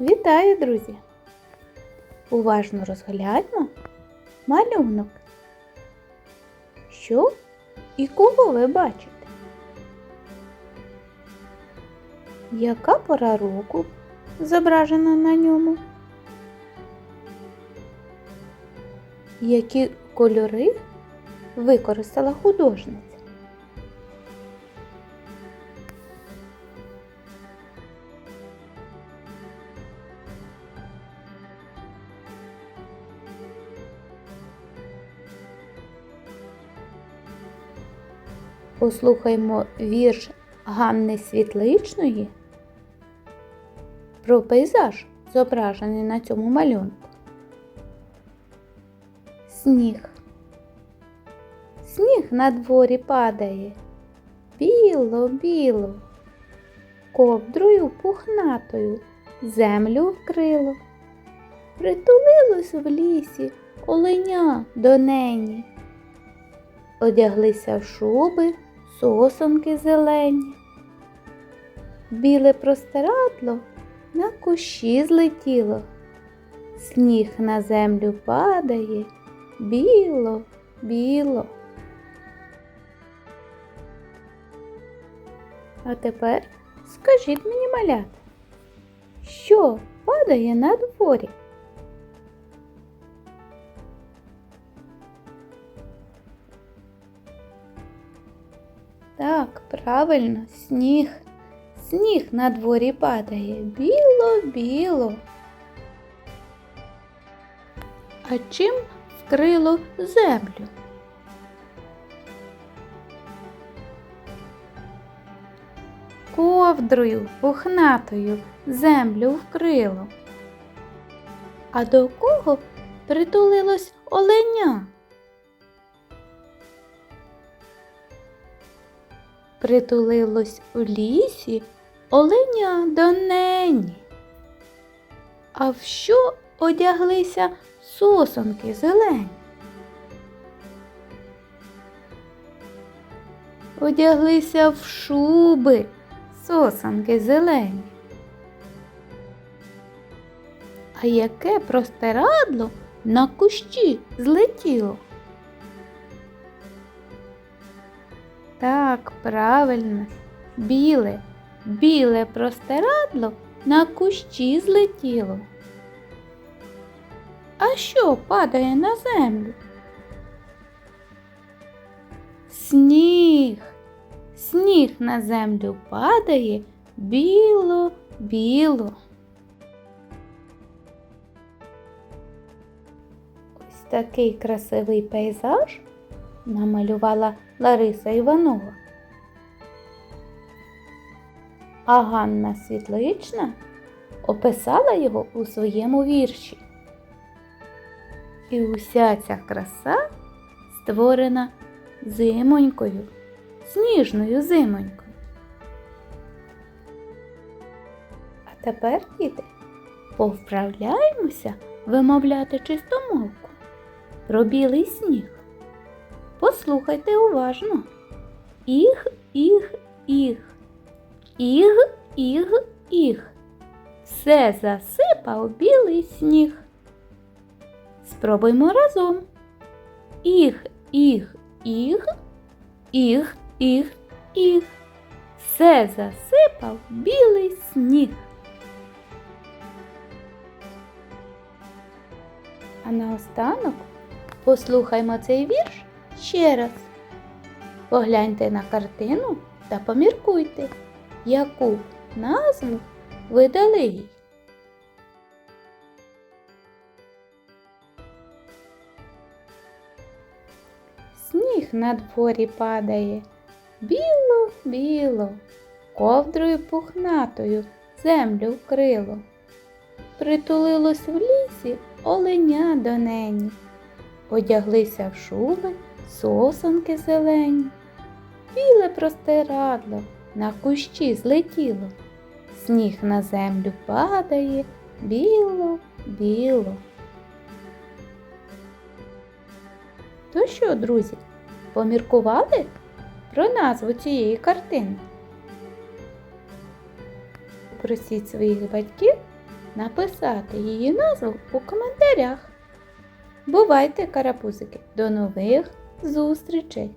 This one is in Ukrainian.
Вітаю, друзі! Уважно розгляньмо малюнок. Що і кого ви бачите? Яка пора року зображена на ньому? Які кольори використала художниця? Послухаймо вірш Ганни Світличної про пейзаж, зображений на цьому малюнку. Сніг. Сніг на дворі падає, біло, біло, ковдрою пухнатою землю вкрило. Притулилось в лісі оленя до нені. Одяглися в шуби, сосонки зелені. Біле простирадло на кущі злетіло. Сніг на землю падає, біло, біло. А тепер скажіть мені, малята, що падає на дворі? Так, правильно, сніг. Сніг на дворі падає біло-біло. А чим вкрило землю? Ковдрою пухнатою землю вкрило. А до кого притулилось оленя? Притулилось у лісі оленя до нені. А в що одяглися сосонки зелені? Одяглися в шуби сосонки зелені. А яке простирадло на кущі злетіло? Так, правильно, біле, біле простирадло на кущі злетіло. А що падає на землю? Сніг. Сніг на землю падає біло, біло. Ось такий красивий пейзаж намалювала Лариса Іванова. А Ганна Світлична описала його у своєму вірші. І уся ця краса створена зимонькою, сніжною зимонькою. А тепер, діти, повправляємося вимовляти чистомовку про білий сніг. Послухайте уважно. Іг, іг, іг. Іг, іг, іг. Все засипав білий сніг. Спробуймо разом. Іг, іг, іг, іг, іг, іг. Все засипав білий сніг. А наостанок послухаймо цей вірш ще раз. Погляньте на картину та поміркуйте, яку назву ви дали їй. Сніг на дворі падає, біло, біло, ковдрою пухнатою землю вкрило. Притулилось в лісі оленя до нені, одяглися в шуби сосонки зелені, біле простирадло на кущі злетіло, сніг на землю падає, біло, біло. То що, друзі, поміркували про назву цієї картини? Просіть своїх батьків написати її назву у коментарях. Бувайте, карапузики! До нових зустрічей!